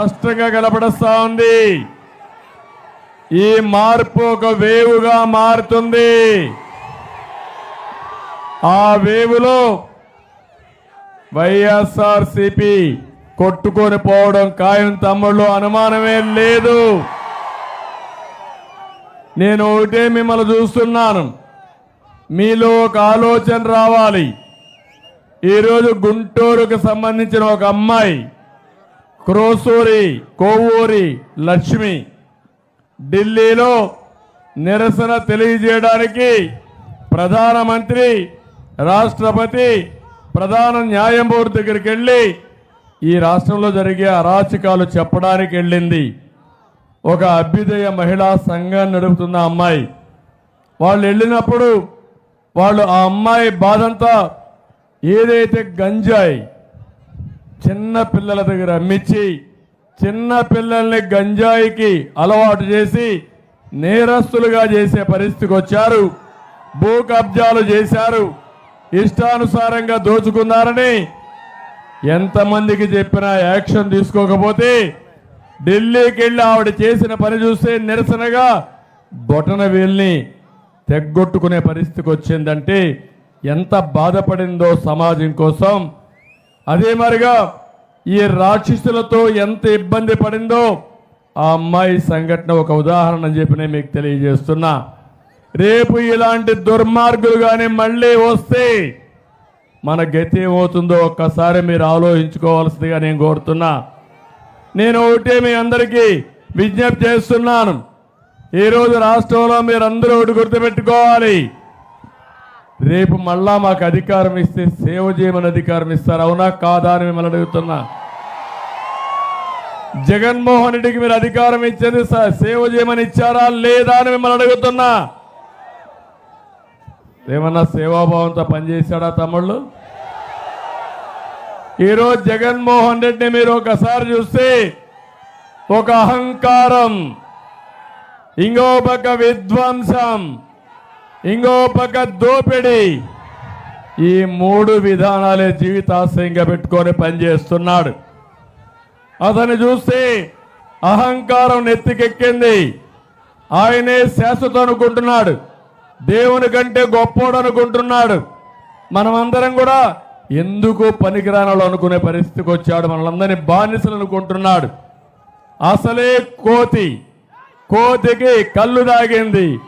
స్పష్టంగా కనపడస్తా ఉంది. ఈ మార్పు ఒక వేవుగా మారుతుంది. ఆ వేవులో వైఎస్ఆర్ సిపి కొట్టుకొని పోవడం ఖాయం తమ్ముళ్ళు అనుమానమే లేదు. నేను ఒకటే మిమ్మల్ని చూస్తున్నాను. మీలో ఒక ఆలోచన రావాలి. ఈరోజు గుంటూరుకు సంబంధించిన ఒక అమ్మాయి క్రోసూరి కోవూరి లక్ష్మి ఢిల్లీలో నిరసన తెలియజేయడానికి ప్రధానమంత్రి రాష్ట్రపతి ప్రధాన న్యాయమూర్తి దగ్గరికి వెళ్ళి ఈ రాష్ట్రంలో జరిగే అరాచకాలు చెప్పడానికి వెళ్ళింది. ఒక అభ్యుదయ మహిళా సంఘాన్ని నడుపుతున్న అమ్మాయి. వాళ్ళు వెళ్ళినప్పుడు వాళ్ళు ఆ అమ్మాయి బాధంతా ఏదైతే గంజాయి చిన్న పిల్లల దగ్గర అమ్మించి చిన్న పిల్లల్ని గంజాయికి అలవాటు చేసి నేరస్తులుగా చేసే పరిస్థితికి వచ్చారు. భూ కబ్జాలు చేశారు. ఇష్టానుసారంగా దోచుకున్నారని ఎంతమందికి చెప్పినా యాక్షన్ తీసుకోకపోతే ఢిల్లీకి వెళ్ళి ఆవిడ చేసిన పని చూస్తే నిరసనగా బొటన వీల్ని తెగ్గొట్టుకునే పరిస్థితికి వచ్చిందంటే ఎంత బాధపడిందో సమాజం కోసం. అదే మరిగా ఈ రాక్షసులతో ఎంత ఇబ్బంది పడిందో ఆ అమ్మాయి సంఘటన ఒక ఉదాహరణ చెప్పి నేను మీకు తెలియజేస్తున్నా. రేపు ఇలాంటి దుర్మార్గులు కానీ మళ్ళీ వస్తే మన గతి ఏమవుతుందో ఒక్కసారి మీరు ఆలోచించుకోవాల్సిందిగా నేను కోరుతున్నా. నేను ఒకటే మీ అందరికీ విజ్ఞప్తి చేస్తున్నాను. ఈరోజు రాష్ట్రంలో మీరందరూ ఒకటి గుర్తుపెట్టుకోవాలి. రేపు మళ్ళా మాకు అధికారం ఇస్తే సేవ చేయమని అధికారం ఇస్తారు. అవునా? కాదా అని మిమ్మల్ని అడుగుతున్నా. జగన్మోహన్ రెడ్డికి మీరు అధికారం ఇచ్చేది సేవ చేయమని ఇచ్చారా లేదా అని మిమ్మల్ని అడుగుతున్నా. ఏమన్నా సేవాభావంతో పనిచేశాడా తమ్ముళ్ళు? ఈరోజు జగన్మోహన్ రెడ్డిని మీరు ఒకసారి చూస్తే ఒక అహంకారం ఇంకో పక్క విధ్వంసం ఇంకో పక్క దోపిడి. ఈ మూడు విధానాలే జీవితాశయంగా పెట్టుకొని పనిచేస్తున్నాడు. అతను చూస్తే అహంకారం నెత్తికెక్కింది. ఆయనే శాశ్వతం అనుకుంటున్నాడు. దేవుని కంటే గొప్పోడు అనుకుంటున్నాడు. మనమందరం కూడా ఎందుకు పనికిరానాలు అనుకునే పరిస్థితికి వచ్చాడు. మనలందరినీ బానిసలు అనుకుంటున్నాడు. అసలే కోతి. కోతికి కళ్ళు దాగింది.